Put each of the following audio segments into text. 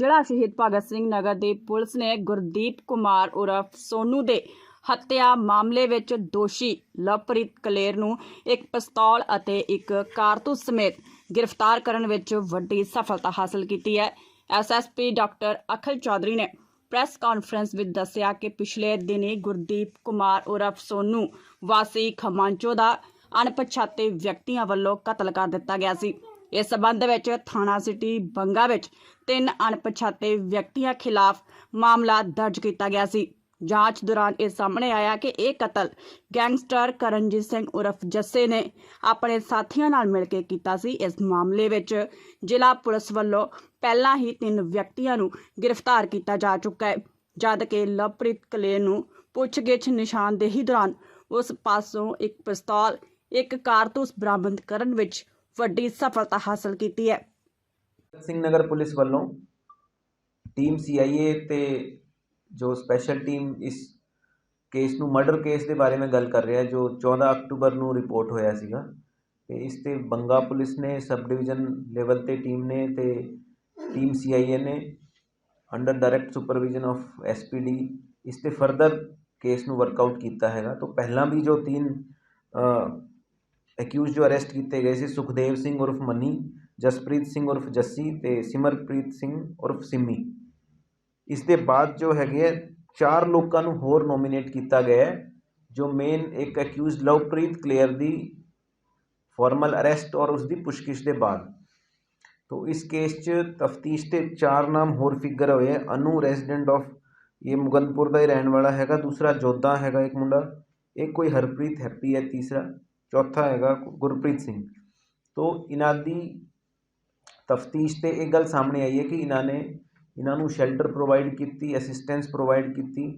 ਜ਼ਿਲ੍ਹਾ ਸ਼ਹੀਦ ਭਗਤ ਸਿੰਘ ਨਗਰ ਦੀ ਪੁਲਿਸ ਨੇ ਗੁਰਦੀਪ ਕੁਮਾਰ ਉਰਫ ਸੋਨੂ ਦੇ ਹੱਤਿਆ ਮਾਮਲੇ ਵਿੱਚ ਦੋਸ਼ੀ ਲਵਪ੍ਰੀਤ ਕਲੇਰ ਨੂੰ ਇੱਕ ਪਿਸਤੌਲ ਅਤੇ ਇੱਕ ਕਾਰਤੂਸ ਸਮੇਤ ਗ੍ਰਿਫਤਾਰ ਕਰਨ ਵਿੱਚ ਵੱਡੀ ਸਫਲਤਾ ਹਾਸਲ ਕੀਤੀ ਹੈ। ਐਸਐਸਪੀ ਡਾਕਟਰ ਅਖਲ ਚੌਧਰੀ ਨੇ ਪ੍ਰੈਸ ਕਾਨਫਰੰਸ ਵਿੱਚ ਦੱਸਿਆ ਕਿ ਪਿਛਲੇ ਦਿਨੀ ਗੁਰਦੀਪ ਕੁਮਾਰ ਉਰਫ ਸੋਨੂ ਵਾਸੀ ਖਮਾਂਚੋ ਦਾ ਅਣਪਛਾਤੇ ਵਿਅਕਤੀਆਂ ਵੱਲੋਂ ਕਤਲ ਕਰ ਦਿੱਤਾ ਗਿਆ ਸੀ। ਇਸ ਸਬੰਧ ਵਿੱਚ ਥਾਣਾ ਸਿਟੀ ਬੰਗਾ ਵਿੱਚ ਤਿੰਨ ਅਣਪਛਾਤੇ ਵਿਅਕਤੀਆਂ ਖਿਲਾਫ ਮਾਮਲਾ ਦਰਜ ਕੀਤਾ ਗਿਆ ਸੀ। ਜਾਂਚ ਦੌਰਾਨ ਇਹ ਸਾਹਮਣੇ ਆਇਆ ਕਿ ਇਹ ਕਤਲ ਗੈਂਗਸਟਰ ਕਰਨਜੀਤ ਸਿੰਘ ਉਰਫ ਜੱਸੇ ਨੇ ਆਪਣੇ ਸਾਥੀਆਂ ਨਾਲ ਮਿਲ ਕੇ ਕੀਤਾ ਸੀ। ਇਸ ਮਾਮਲੇ ਵਿੱਚ ਜ਼ਿਲ੍ਹਾ ਪੁਲਿਸ ਵੱਲੋਂ ਪਹਿਲਾਂ ਹੀ ਤਿੰਨ ਵਿਅਕਤੀਆਂ ਨੂੰ ਗ੍ਰਿਫਤਾਰ ਕੀਤਾ ਜਾ ਚੁੱਕਾ ਹੈ, ਜਦ ਕਿ ਲਵਪ੍ਰੀਤ ਕਲੇ ਨੂੰ ਪੁੱਛਗਿੱਛ ਨਿਸ਼ਾਨਦੇਹੀ ਦੌਰਾਨ ਉਸ ਪਾਸੋਂ ਇੱਕ ਪਿਸਤੌਲ, ਇੱਕ ਕਾਰਤੂਸ ਬਰਾਮਦ ਕਰਨ ਵਿੱਚ ਵੱਡੀ ਸਫਲਤਾ ਹਾਸਲ ਕੀਤੀ ਹੈ। ਭਗਤ ਸਿੰਘ ਨਗਰ ਪੁਲਿਸ ਵੱਲੋਂ ਟੀਮ ਸੀਆਈਏ ਤੇ ਜੋ ਸਪੈਸ਼ਲ ਟੀਮ ਇਸ ਕੇਸ ਨੂੰ ਮਰਡਰ ਕੇਸ ਦੇ ਬਾਰੇ ਮੈਂ ਗੱਲ ਕਰ ਰਿਹਾ, ਜੋ 14 ਅਕਤੂਬਰ ਨੂੰ ਰਿਪੋਰਟ ਹੋਇਆ ਸੀਗਾ। ਤੇ ਇਸ ਤੇ ਬੰਗਾ ਪੁਲਿਸ ਨੇ ਸਬ ਡਿਵੀਜ਼ਨ ਲੈਵਲ ਤੇ ਟੀਮ ਨੇ ਤੇ ਟੀਮ ਸੀਆਈਏ ਨੇ under direct supervision of SPD ਇਸ ਤੇ ਫਰਦਰ ਕੇਸ ਨੂੰ ਵਰਕਆਊਟ ਕੀਤਾ ਹੈਗਾ। ਤੋਂ ਪਹਿਲਾਂ ਵੀ ਜੋ ਤਿੰਨ ਅਕਿਊਜ਼ ਜੋ ਅਰੈਸਟ ਕੀਤੇ ਗਏ ਸੀ ਸੁਖਦੇਵ ਸਿੰਘ ਉਰਫ ਮਨੀ, ਜਸਪ੍ਰੀਤ ਸਿੰਘ ਉਰਫ ਜੱਸੀ ਤੇ ਸਿਮਰਪ੍ਰੀਤ ਸਿੰਘ ਉਰਫ ਸਿੰਮੀ। ਇਸ ਦੇ ਬਾਅਦ ਜੋ ਹੈਗੇ ਹੈ ਚਾਰ ਲੋਕਾਂ ਨੂੰ ਹੋਰ ਨੋਮੀਨੇਟ ਕੀਤਾ ਗਿਆ ਹੈ, ਜੋ ਮੇਨ ਇੱਕ ਅਕਿਊਜ਼ ਲਵਪ੍ਰੀਤ ਕਲੇਅਰ ਦੀ ਫਾਰਮਲ ਅਰੈਸਟ ਔਰ ਉਸ ਦੀ ਪੁੱਛਗਿੱਛ ਦੇ ਬਾਅਦ। ਤੋ ਇਸ ਕੇਸ 'ਚ ਤਫਤੀਸ਼ ਤੇ ਚਾਰ ਨਾਮ ਹੋਰ ਫਿਗਰ ਹੋਏ ਹੈ ਅਨੂ ਰੈਜ਼ੀਡੈਂਟ ਆਫ ਇਹ ਮੁਗੰਦਪੁਰ ਦਾ ਹੀ ਰਹਿਣ ਵਾਲਾ ਹੈਗਾ, ਦੂਸਰਾ ਜੋਧਾ ਹੈਗਾ ਇੱਕ ਮੁੰਡਾ, ਇੱਕ ਕੋਈ ਹਰਪ੍ਰੀਤ ਹੈਪੀ ਹੈ, ਤੀਸਰਾ। ਚੌਥਾ ਹੈਗਾ ਗੁਰਪ੍ਰੀਤ ਸਿੰਘ। ਤੋ ਇਹਨਾਂ ਦੀ ਤਫਤੀਸ਼ ਤੇ ਇਹ ਗੱਲ ਸਾਹਮਣੇ ਆਈ ਹੈ ਕਿ ਇਹਨਾਂ ਨੇ ਇਹਨਾਂ ਨੂੰ ਸ਼ੈਲਟਰ ਪ੍ਰੋਵਾਈਡ ਕੀਤੀ ਅਸਿਸਟੈਂਸ ਪ੍ਰੋਵਾਈਡ ਕੀਤੀ।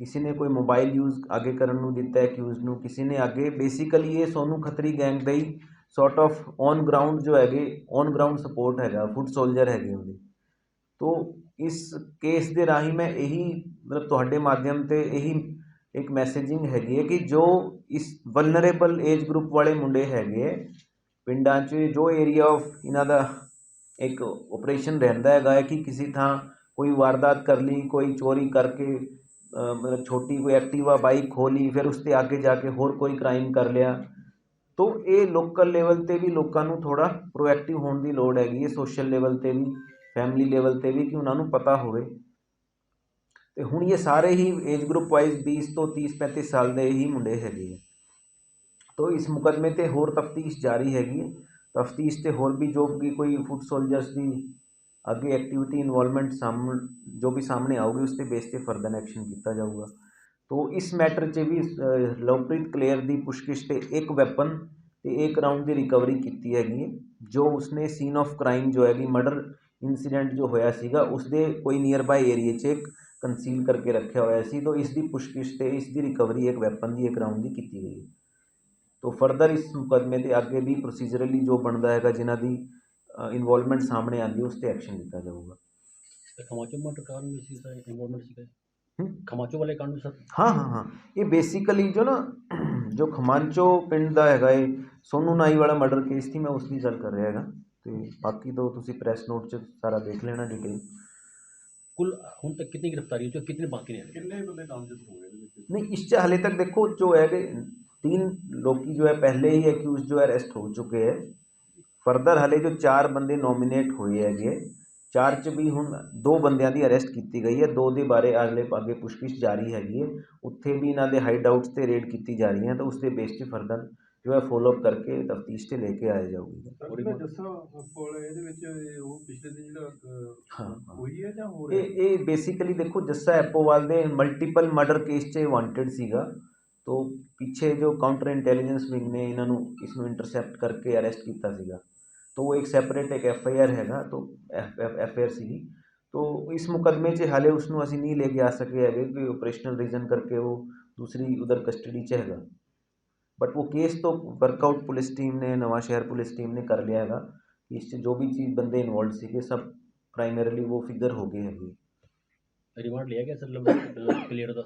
ਕਿਸੇ ਨੇ ਕੋਈ ਮੋਬਾਈਲ ਯੂਜ਼ ਅੱਗੇ ਕਰਨ ਨੂੰ ਦਿੱਤਾ ਐਕਿਊਜ਼ ਨੂੰ ਕਿਸੇ ਨੇ ਅੱਗੇ। ਬੇਸਿਕਲੀ ਇਹ ਸੋਨੂ ਖਤਰੀ ਗੈਂਗ ਦਾ ਹੀ ਸੌਰਟ ਆਫ ਔਨ ਗਰਾਊਂਡ ਜੋ ਹੈਗੇ ਔਨ ਗਰਾਊਂਡ ਸਪੋਰਟ ਹੈਗਾ ਫੁੱਟ ਸੋਲਜਰ ਹੈਗੇ ਉਹਦੇ। ਤੋ ਇਸ ਕੇਸ ਦੇ ਰਾਹੀਂ ਮੈਂ ਇਹੀ, ਮਤਲਬ ਤੁਹਾਡੇ ਮਾਧਿਅਮ ਤੇ ਇਹੀ ਇੱਕ ਮੈਸੇਜਿੰਗ ਹੈਗੀ ਹੈ ਕਿ ਜੋ ਇਸ ਵਲਨਰੇਬਲ ਏਜ ਗਰੁੱਪ ਵਾਲੇ ਮੁੰਡੇ ਹੈਗੇ ਹੈ, ਪਿੰਡਾਂ 'ਚ ਜੋ ਏਰੀਆ ਆਫ ਇਹਨਾਂ ਦਾ ਇੱਕ ਆਪਰੇਸ਼ਨ ਰਹਿੰਦਾ ਹੈਗਾ ਹੈ ਕਿ ਕਿਸੇ ਥਾਂ ਕੋਈ ਵਾਰਦਾਤ ਕਰ ਲਈ ਕੋਈ ਚੋਰੀ ਕਰਕੇ ਮਤਲਬ ਛੋਟੀ ਕੋਈ ਐਕਟਿਵਾ ਬਾਈਕ ਖੋਲੀ ਫਿਰ ਉਸ ਤੇ ਅੱਗੇ ਜਾ ਕੇ ਹੋਰ ਕੋਈ ਕ੍ਰਾਈਮ ਕਰ ਲਿਆ। ਤੋ ਇਹ ਲੋਕਲ ਲੈਵਲ ਤੇ ਵੀ ਲੋਕਾਂ ਨੂੰ ਥੋੜਾ ਪ੍ਰੋਐਕਟਿਵ ਹੋਣ ਦੀ ਲੋੜ ਹੈਗੀ ਹੈ ਸੋਸ਼ਲ ਲੈਵਲ ਤੇ ਵੀ ਫੈਮਿਲੀ ਲੈਵਲ ਤੇ ਵੀ ਕਿ ਉਹਨਾਂ ਨੂੰ ਪਤਾ ਹੋਵੇ। ਤੇ ਹੁਣ ਇਹ ਸਾਰੇ ਹੀ ਏਜ ਗਰੁੱਪ ਵਾਈਜ਼ 20 ਤੋਂ 30 35 ਸਾਲ ਦੇ ਹੀ ਮੁੰਡੇ ਹੈਗੇ ਆ। ਤੋ ਇਸ ਮੁਕਦਮੇ ਤੇ ਹੋਰ ਤਫਤੀਸ਼ ਜਾਰੀ ਹੈਗੀ ਹੈ ਤਫਤੀਸ਼ ਤੇ ਹੋਰ ਵੀ ਜੋ ਵੀ ਕੋਈ ਫੁੱਟ ਸੋਲਜਰਸ ਦੀ ਅੱਗੇ ਐਕਟੀਵਿਟੀ ਇਨਵੋਲਵਮੈਂਟ ਸਾਹਮਣੇ ਜੋ ਵੀ ਸਾਹਮਣੇ ਆਊਗੀ, ਉਸ ਤੇ ਬੇਸ ਤੇ ਫਰਦਰ ਐਕਸ਼ਨ ਕੀਤਾ ਜਾਊਗਾ। ਤੋ ਇਸ ਮੈਟਰ 'ਚ ਵੀ ਲਵਪ੍ਰੀਤ ਕਲੇਅਰ ਦੀ ਪੁੱਛਗਿੱਛ ਤੇ ਇੱਕ ਵੈਪਨ ਤੇ ਇੱਕ ਰਾਉਂਡ ਦੀ ਰਿਕਵਰੀ ਕੀਤੀ ਹੈਗੀ ਹੈ ਜੋ ਉਸਨੇ ਸੀਨ ਆਫ ਕ੍ਰਾਈਮ ਜੋ ਹੈਗੀ ਮਰਡਰ ਇਨਸੀਡੈਂਟ ਜੋ ਹੋਇਆ ਸੀਗਾ ਉਸ ਦੇ ਕੋਈ ਨੀਅਰ ਬਾਈ ਏਰੀਏ 'ਚ ਇੱਕ ਕੰਸੀਲ ਕਰਕੇ ਰੱਖਿਆ ਹੋਇਆ ਸੀ ਤੋ ਇਸ ਦੀ ਪੁੱਛਗਿੱਛ ਤੇ ਇਸ ਦੀ ਰਿਕਵਰੀ ਇੱਕ ਵੈਪਨ ਦੀ ਇੱਕ ਰਾਉਂਡ ਦੀ ਕੀਤੀ ਗਈ ਤੋ ਫਰਦਰ ਇਸ ਮੁਕਦਮੇ ਦੇ ਅੱਗੇ ਵੀ ਪ੍ਰੋਸੀਜਰਲੀ ਜੋ ਬਣਦਾ ਹੈਗਾ ਜਿਨ੍ਹਾਂ ਦੀ ਇਨਵੋਲਵਮੈਂਟ ਸਾਹਮਣੇ ਆਉਂਦੀ ਹੈ ਉਸ ਤੇ ਐਕਸ਼ਨ ਲਿੱਤਾ ਜਾਊਗਾ। ਤੇ ਖਮਾਚੋ ਮਟਰ ਕਾਰਨ ਵਿੱਚ ਸੀ ਸਰ ਇਨਵੋਲਵਮੈਂਟ ਸੀਗਾ। ਹੂੰ? ਖਮਾਚੋ ਵਾਲੇ ਕਾਰਨ ਵਿੱਚ ਸਰ? ਹਾਂ ਹਾਂ ਹਾਂ। ਇਹ ਬੇਸਿਕਲੀ ਜੋ ਨਾ ਜੋ ਖਮਾਂਚੋ ਪਿੰਡ ਦਾ ਹੈਗਾ ਇਹ ਸੋਨੂ ਨਾਈ ਵਾਲਾ ਮਰਡਰ ਕੇਸ ਸੀ ਮੈਂ ਉਸ ਦੀ ਗੱਲ ਕਰ ਰਿਹਾ ਹੈਗਾ। ਤੇ ਬਾਕੀ ਤੋਂ ਤੁਸੀਂ ਪ੍ਰੈਸ ਨੋਟ 'ਚ ਸਾਰਾ ਦੇਖ ਲੈਣਾ ਡਿਟੇਲ ਕੁੱਲ ਹੁਣ ਤੱਕ ਕਿੰਨੀ ਗ੍ਰਿਫਤਾਰੀ ਹੋ ਚੁੱਕੀ ਕਿੰਨੇ ਬਾਕੀ ਨੇ ਕਿੰਨੇ ਬੰਦੇ ਨਾਮਜ਼ਦ ਹੋ ਗਏ ਇਹਦੇ ਵਿੱਚ ਨਹੀਂ ਇਸ 'ਚ ਹਾਲੇ ਤੱਕ ਦੇਖੋ ਜੋ ਹੈ ਕਿ तीन लोग जो है पहले ही एक्यूज जो है अरेस्ट हो चुके हैं ਫਰਦਰ ਹਲੇ ਜੋ ਚਾਰ ਬੰਦੇ ਨੋਮੀਨੇਟ ਹੋਏ ਹੈਗੇ ਚਾਰ ਚ ਵੀ ਹੁਣ ਦੋ ਬੰਦਿਆਂ ਦੀ ਅਰੈਸਟ ਕੀਤੀ ਗਈ ਹੈ ਦੋ ਦੇ ਬਾਰੇ ਅਗਲੇ ਅੱਗੇ ਪੁੱਛਗਿੱਛ ਜਾਰੀ ਹੈਗੀ ਹੈ। ਉੱਥੇ ਵੀ ਇਹਨਾਂ ਦੇ ਹਾਈਡ ਆਊਟਸ ਤੇ ਰੇਡ ਕੀਤੀ ਜਾ ਰਹੀ ਹੈ ਤਾਂ ਉਸ ਦੇ ਬੇਸ 'ਤੇ ਫਰਦਰ ਜੋ ਹੈ ਫੋਲੋ ਅਪ ਕਰਕੇ ਤਫਤੀਸ਼ ਤੇ ਲੈ ਕੇ ਆਇਆ ਜਾਊਗੀ। ਜੱਸਾ ਕੋਲ ਇਹਦੇ ਵਿੱਚ ਉਹ ਪਿਛਲੇ ਦਿਨ ਜਿਹੜਾ। ਹੋਈ ਹੈ ਜਾਂ ਹੋ? ਇਹ ਇਹ ਬੇਸਿਕਲੀ ਦੇਖੋ ਜੱਸਾ ਐਪੋਵਾਲ ਦੇ ਮਲਟੀਪਲ ਮਰਡਰ ਕੇਸ 'ਚ ਵਾਂਟਡ ਸੀਗਾ। ਤੋਂ ਪਿੱਛੇ ਜੋ ਕਾਊਂਟਰ ਇੰਟੈਲੀਜੈਂਸ ਵਿੰਗ ਨੇ ਇਹਨਾਂ ਨੂੰ ਇਸ ਨੂੰ ਇੰਟਰਸੈਪਟ ਕਰਕੇ ਅਰੈਸਟ ਕੀਤਾ ਸੀਗਾ। तो वो एक सेपरेट एक एफ आई आर हैगा तो एफ एफ आई आर ਸੀਗੀ तो इस मुकदमे 'ਚ ਹਾਲੇ ਉਸ ਨੂੰ ਅਸੀਂ ਨਹੀਂ ਲੈ ਕੇ ਆ ਸਕੇ ਹੈਗੇ ਕਿ ਆਪਰੇਸ਼ਨਲ ਰੀਜ਼ਨ ਕਰਕੇ ਉਹ ਦੂਸਰੀ ਉਧਰ ਕਸਟਡੀ 'ਚ ਹੈਗਾ ਬਟ ਉਹ ਕੇਸ ਤੋਂ ਵਰਕਆਊਟ ਪੁਲਿਸ ਟੀਮ ਨੇ ਨਵਾਂ ਸ਼ਹਿਰ ਪੁਲਿਸ ਟੀਮ ਨੇ ਕਰ ਲਿਆ ਹੈਗਾ ਇਸ 'ਚ ਜੋ ਵੀ ਚੀਜ਼ ਬੰਦੇ ਇਨਵੋਲਡ ਸੀਗੇ ਸਭ ਪ੍ਰਾਇਮਰੀਲੀ ਉਹ ਫਿਗਰ ਹੋ ਗਏ ਹੈਗੇ ਰਿਮਾਂਡ ਲਿਆ ਗਿਆ ਸਰ ਕਲੀਅਰ ਦਾ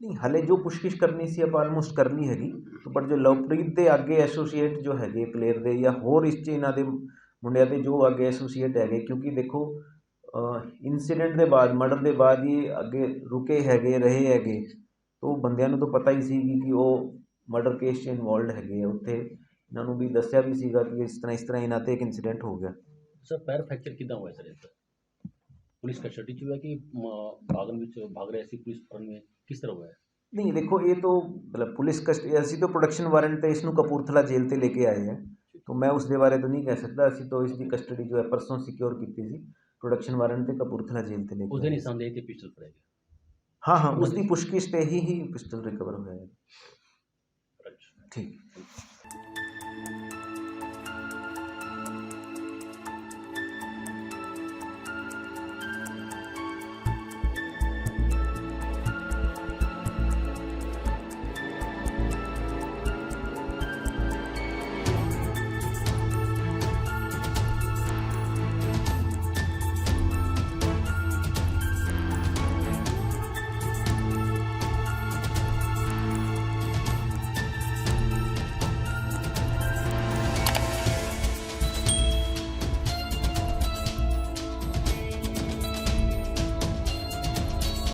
ਨਹੀਂ ਹਲੇ ਜੋ ਪੁੱਛਗਿੱਛ ਕਰਨੀ ਸੀ ਆਪਾਂ ਆਲਮੋਸਟ ਕਰਨੀ ਹੈਗੀ ਪਰ ਜੋ ਲਵਪ੍ਰੀਤ ਦੇ ਅੱਗੇ ਐਸੋਸੀਏਟ ਜੋ ਹੈਗੇ ਪਲੇਅਰ ਦੇ ਜਾਂ ਹੋਰ ਇਸ 'ਚ ਇਹਨਾਂ ਦੇ ਮੁੰਡਿਆਂ ਦੇ ਜੋ ਅੱਗੇ ਐਸੋਸੀਏਟ ਹੈਗੇ ਕਿਉਂਕਿ ਦੇਖੋ ਇਨਸੀਡੈਂਟ ਦੇ ਬਾਅਦ ਮਰਡਰ ਦੇ ਬਾਅਦ ਹੀ ਅੱਗੇ ਰੁਕੇ ਹੈਗੇ ਰਹੇ ਹੈਗੇ ਤੋਂ ਬੰਦਿਆਂ ਨੂੰ ਤਾਂ ਪਤਾ ਹੀ ਸੀ ਕਿ ਉਹ ਮਰਡਰ ਕੇਸ 'ਚ ਇਨਵੋਲਡ ਹੈਗੇ ਆ ਉੱਥੇ ਇਹਨਾਂ ਨੂੰ ਵੀ ਦੱਸਿਆ ਵੀ ਸੀਗਾ ਕਿ ਇਸ ਤਰ੍ਹਾਂ ਇਸ ਤਰ੍ਹਾਂ ਇਹਨਾਂ ਤੇ ਇੱਕ ਇਨਸੀਡੈਂਟ ਹੋ ਗਿਆ ਸਰ ਪੈਰ ਫ੍ਰੈਕਚਰ ਕਿੱਦਾਂ ਹੋਇਆ ਸਰ ਇਸ ਦਾ ਪੁਲਿਸ ਕਸਟਡੀ ਚ ਹੋਇਆ ਕਿ ਮ, ਭਾਗਣ ਵਿੱਚ ਭਾਗ ਰਹੇ ਸੀ ਪੁਲਿਸ ਫੜਨ ਵਿੱਚ ਕਿਸ ਤਰ੍ਹਾਂ ਹੋਇਆ ਨਹੀਂ ਦੇਖੋ ਇਹ तो मतलब पुलिस कस्ट ਅਸੀਂ तो प्रोडक्शन वारंट ਤੇ ਇਸ ਨੂੰ ਕਪੂਰਥਲਾ ਜੇਲ੍ਹ ਤੇ ਲੈ ਕੇ ਆਏ ਹਾਂ तो मैं उसके बारे तो नहीं कह सकता ਅਸੀਂ तो ਇਸ ਦੀ ਕਸਟਡੀ ਜੋ ਹੈ ਪਰਸੋਂ ਸਿਕਿਉਰ ਕੀਤੀ ਸੀ ਪ੍ਰੋਡਕਸ਼ਨ ਵਾਰੰਟ ਤੇ ਕਪੂਰਥਲਾ ਜੇਲ੍ਹ ਤੇ ਲੈ ਉਸ ਕੇ ਦਿਨ ਆਏ। ਨਿਸ਼ਾਨਦੇਹੀ ਤੇ ਪਿਸਟਲ ਫੜਿਆ ਗਿਆ ਹਾਂ ਹਾਂ ਉਸ ਦੀ ਪੁਸ਼ਕਿਸ਼ ਤੇ ਹੀ ਹੀ ਪਿਸਟਲ ਰਿਕਵਰ ਹੋਇਆ ਹੈ ਅੱਛਾ ਠੀਕ